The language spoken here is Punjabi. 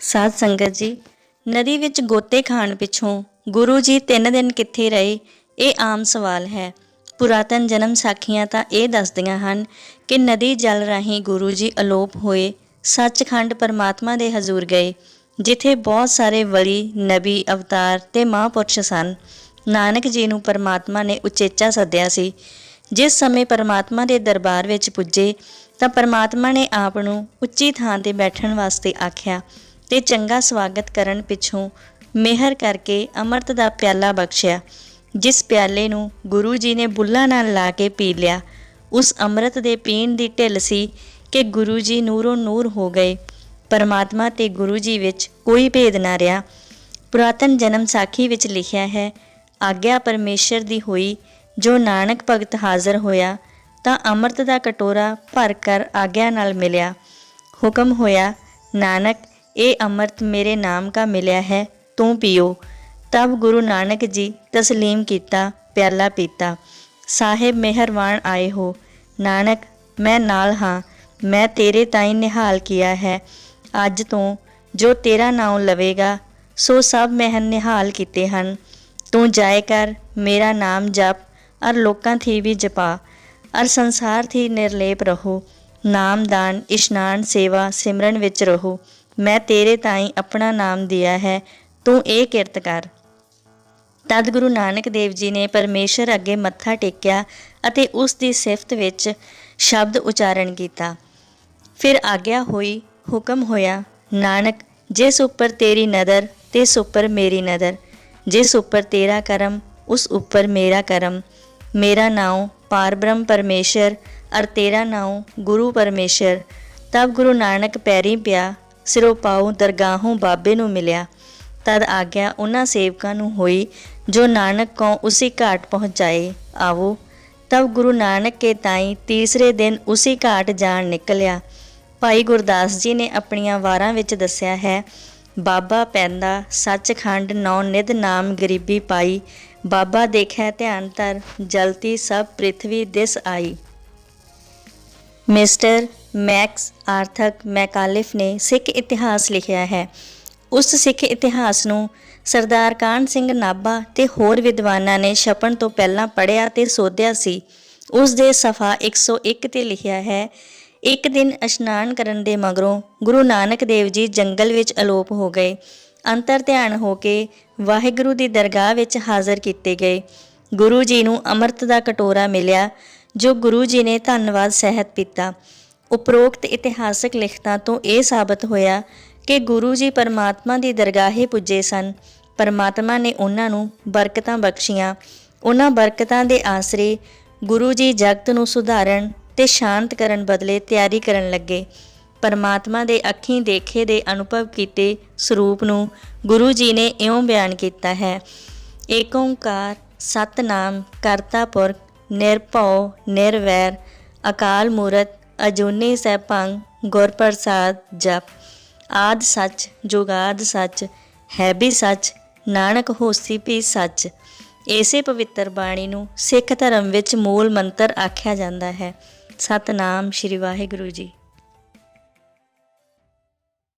ਸਾਧ ਸੰਗਤ ਜੀ, ਨਦੀ ਵਿੱਚ ਗੋਤੇ ਖਾਣ ਪਿੱਛੋਂ ਗੁਰੂ ਜੀ ਤਿੰਨ ਦਿਨ ਕਿੱਥੇ ਰਹੇ, ਇਹ ਆਮ ਸਵਾਲ ਹੈ। ਪੁਰਾਤਨ ਜਨਮ ਸਾਖੀਆਂ ਤਾਂ ਇਹ ਦੱਸਦੀਆਂ ਹਨ ਕਿ ਨਦੀ ਜਲ ਰਾਹੀਂ ਗੁਰੂ ਜੀ ਅਲੋਪ ਹੋਏ, ਸੱਚਖੰਡ ਪਰਮਾਤਮਾ ਦੇ ਹਜ਼ੂਰ ਗਏ, ਜਿੱਥੇ ਬਹੁਤ ਸਾਰੇ ਵਲੀ, ਨਬੀ, ਅਵਤਾਰ ਤੇ ਮਹਾਂਪੁਰਸ਼ ਸਨ। ਨਾਨਕ ਜੀ ਨੂੰ ਪਰਮਾਤਮਾ ਨੇ ਉਚੇਚਾ ਸੱਦਿਆ ਸੀ। ਜਿਸ ਸਮੇਂ ਪਰਮਾਤਮਾ ਦੇ ਦਰਬਾਰ ਵਿੱਚ ਪੁੱਜੇ, ਤਾਂ ਪਰਮਾਤਮਾ ਨੇ ਆਪ ਨੂੰ ਉੱਚੀ ਥਾਂ ਤੇ ਬੈਠਣ ਵਾਸਤੇ ਆਖਿਆ ਤੇ ਚੰਗਾ ਸਵਾਗਤ ਕਰਨ ਪਿੱਛੋਂ ਮਿਹਰ ਕਰਕੇ ਅੰਮ੍ਰਿਤ ਦਾ ਪਿਆਲਾ ਬਖਸ਼ਿਆ, ਜਿਸ ਪਿਆਲੇ ਨੂੰ ਗੁਰੂ ਜੀ ਨੇ ਬੁੱਲਾਂ ਨਾਲ ਲਾ ਕੇ ਪੀ ਲਿਆ। ਉਸ ਅੰਮ੍ਰਿਤ ਦੇ ਪੀਣ ਦੀ ਢਿੱਲ ਸੀ ਕਿ ਗੁਰੂ ਜੀ ਨੂਰੋਂ ਨੂਰ ਹੋ ਗਏ। ਪਰਮਾਤਮਾ ਤੇ ਗੁਰੂ ਜੀ ਵਿੱਚ ਕੋਈ ਭੇਦ ਨਾ ਰਿਹਾ। ਪੁਰਾਤਨ ਜਨਮ ਸਾਖੀ ਵਿੱਚ ਲਿਖਿਆ ਹੈ, ਆਗਿਆ ਪਰਮੇਸ਼ਰ ਦੀ ਹੋਈ, ਜੋ ਨਾਨਕ ਭਗਤ ਹਾਜ਼ਰ ਹੋਇਆ, ਤਾਂ ਅੰਮ੍ਰਿਤ ਦਾ ਕਟੋਰਾ ਭਰ ਕਰ ਆਗਿਆ ਨਾਲ ਮਿਲਿਆ। ਹੁਕਮ ਹੋਇਆ, ਨਾਨਕ ਇਹ ਅੰਮ੍ਰਿਤ ਮੇਰੇ ਨਾਮ ਕਾ ਮਿਲਿਆ ਹੈ, ਤੂੰ ਪੀਓ। ਤਬ ਗੁਰੂ ਨਾਨਕ ਜੀ ਤਸਲੀਮ ਕੀਤਾ, ਪਿਆਲਾ ਪੀਤਾ। ਸਾਹਿਬ ਮਿਹਰਵਾਨ ਆਏ ਹੋ। ਨਾਨਕ, ਮੈਂ ਨਾਲ ਹਾਂ। ਮੈਂ ਤੇਰੇ ਤਾਈਂ ਨਿਹਾਲ ਕੀਆ ਹੈ। ਅੱਜ ਤੋਂ ਜੋ ਤੇਰਾ ਨਾਮ ਲਵੇਗਾ, ਸੋ ਸਭ ਮੈਂ ਨਿਹਾਲ ਕੀਤੇ ਹਨ। ਤੂੰ ਜਾਏ ਕਰ, ਮੇਰਾ ਨਾਮ ਜਪ, ਅਰ ਲੋਕਾਂ ਥੀ ਵੀ ਜਪਾ। ਅਰ ਸੰਸਾਰ ਥੀ ਨਿਰਲੇਪ ਰਹੋ। ਨਾਮ ਦਾਨ, ਇਸ਼ਨਾਨ, ਸੇਵਾ, ਸਿਮਰਨ ਵਿੱਚ ਰਹੋ। ਮੈਂ ਤੇਰੇ ਤਾਈਂ ਆਪਣਾ ਨਾਮ ਦਿਆ ਹੈ, ਤੂੰ ਇਹ ਕਿਰਤ ਕਰ। ਤਦ ਗੁਰੂ ਨਾਨਕ ਦੇਵ ਜੀ ਨੇ ਪਰਮੇਸ਼ਰ ਅੱਗੇ ਮੱਥਾ ਟੇਕਿਆ ਅਤੇ ਉਸ ਦੀ ਸਿਫਤ ਵਿੱਚ ਸ਼ਬਦ ਉਚਾਰਨ ਕੀਤਾ। ਫਿਰ ਆਗਿਆ ਹੋਈ, ਹੁਕਮ ਹੋਇਆ, ਨਾਨਕ, ਜਿਸ ਉੱਪਰ ਤੇਰੀ ਨਜ਼ਰ ਤਿਸ ਉੱਪਰ ਮੇਰੀ ਨਜ਼ਰ ਜਿਸ ਉੱਪਰ ਤੇਰਾ ਕਰਮ, ਉਸ ਉੱਪਰ ਮੇਰਾ ਕਰਮ। ਮੇਰਾ ਨਾਉ ਪਾਰਬ੍ਰਹਮ ਪਰਮੇਸ਼ਰ, ਅਰ ਤੇਰਾ ਨਾਉ ਗੁਰੂ ਪਰਮੇਸ਼ਰ। ਤਬ ਗੁਰੂ ਨਾਨਕ ਪੈਰੀ ਪਿਆ ਸਿਰੋਂ ਪਾਉ ਦਰਗਾਹੋਂ ਬਾਬੇ ਨੂੰ ਮਿਲਿਆ। ਤਦ ਆਗਿਆ ਉਹਨਾਂ ਸੇਵਕਾਂ ਨੂੰ ਹੋਈ, ਜੋ ਨਾਨਕ ਕੋ ਉਸੇ ਘਾਟ ਪਹੁੰਚਾਏ। ਆਵੋ ਤਬ ਗੁਰੂ ਨਾਨਕ ਕੇ ਤਾਈ ਤੀਸਰੇ ਦਿਨ ਉਸੇ ਘਾਟ ਜਾਣ ਨਿਕਲਿਆ। ਭਾਈ ਗੁਰਦਾਸ ਜੀ ਨੇ ਆਪਣੀਆਂ ਵਾਰਾਂ ਵਿੱਚ ਦੱਸਿਆ ਹੈ, ਬਾਬਾ ਪੈਂਦਾ, ਸੱਚਖੰਡ ਨੌ ਨਿਧ ਨਾਮ ਗਰੀਬੀ ਪਾਈ। ਬਾਬਾ ਦੇਖਿਆ ਧਿਆਨ ਧਰ ਜਲਤੀ ਸਭ ਪ੍ਰਿਥਵੀ ਦਿਸ ਆਈ। ਮਿਸਟਰ ਮੈਕਸ ਆਰਥਕ ਮੈਕਾਲਿਫ ਨੇ ਸਿੱਖ ਇਤਿਹਾਸ ਲਿਖਿਆ ਹੈ। ਉਸ ਸਿੱਖ ਇਤਿਹਾਸ ਨੂੰ ਸਰਦਾਰ ਕਾਨ ਸਿੰਘ ਨਾਭਾ ਤੇ ਹੋਰ ਵਿਦਵਾਨਾਂ ਨੇ ਛਪਣ ਤੋਂ ਪਹਿਲਾਂ ਪੜ੍ਹਿਆ ਤੇ ਸੋਧਿਆ ਸੀ। ਉਸ ਦੇ ਸਫਾ 101 ਤੇ ਲਿਖਿਆ ਹੈ, ਇੱਕ ਦਿਨ ਇਸ਼ਨਾਨ ਕਰਨ ਦੇ ਮਗਰੋਂ ਗੁਰੂ ਨਾਨਕ ਦੇਵ ਜੀ ਜੰਗਲ ਵਿੱਚ ਅਲੋਪ ਹੋ ਗਏ। ਅੰਤਰ ਧਿਆਨ ਹੋ ਕੇ ਵਾਹਿਗੁਰੂ ਦੀ ਦਰਗਾਹ ਵਿੱਚ ਹਾਜ਼ਰ ਕੀਤੇ ਗਏ। ਗੁਰੂ ਜੀ ਨੂੰ ਅੰਮ੍ਰਿਤ ਦਾ ਕਟੋਰਾ ਮਿਲਿਆ। ਜੋ ਗੁਰੂ ਜੀ ਨੇ ਧੰਨਵਾਦ ਸਹਿਤ ਪੀਤਾ। ਉਪਰੋਕਤ ਇਤਿਹਾਸਕ ਲਿਖਤਾਂ ਤੋਂ ਇਹ ਸਾਬਤ ਹੋਇਆ ਕਿ ਗੁਰੂ ਜੀ ਪਰਮਾਤਮਾ ਦੀ ਦਰਗਾਹੇ ਪੁੱਜੇ ਸਨ। ਪਰਮਾਤਮਾ ਨੇ ਉਹਨਾਂ ਨੂੰ ਬਰਕਤਾਂ ਬਖਸ਼ੀਆਂ। ਉਹਨਾਂ ਬਰਕਤਾਂ ਦੇ ਆਸਰੇ ਗੁਰੂ ਜੀ ਜਗਤ ਨੂੰ ਸੁਧਾਰਨ ਤੇ ਸ਼ਾਂਤ ਕਰਨ ਬਦਲੇ ਤਿਆਰੀ ਕਰਨ ਲੱਗੇ। ਪਰਮਾਤਮਾ ਦੇ ਅੱਖੀਂ ਦੇਖੇ ਦੇ ਅਨੁਭਵ ਕੀਤੇ ਸਰੂਪ ਨੂੰ ਗੁਰੂ ਜੀ ਨੇ ਇਉਂ ਬਿਆਨ ਕੀਤਾ ਹੈ, ਏਕ ਓੰਕਾਰ ਸਤਨਾਮ ਕਰਤਾ ਪੁਰਖ ਨਿਰਭਉ, ਨਿਰਵੈਰ, ਅਕਾਲ ਮੂਰਤ, ਅਜੂਨੀ ਸੈਭੰ ਗੁਰ ਪ੍ਰਸਾਦ ਜਪ। ਆਦ ਸੱਚ, ਜੁਗਾਦ ਸੱਚ, ਹੈ ਵੀ ਸੱਚ, ਨਾਨਕ ਹੋਸੀ ਵੀ ਸੱਚ। ਇਸੇ ਪਵਿੱਤਰ ਬਾਣੀ ਨੂੰ ਸਿੱਖ ਧਰਮ ਵਿੱਚ ਮੂਲ ਮੰਤਰ ਆਖਿਆ ਜਾਂਦਾ ਹੈ। ਸਤਨਾਮ ਸ੍ਰੀ ਵਾਹਿਗੁਰੂ ਜੀ।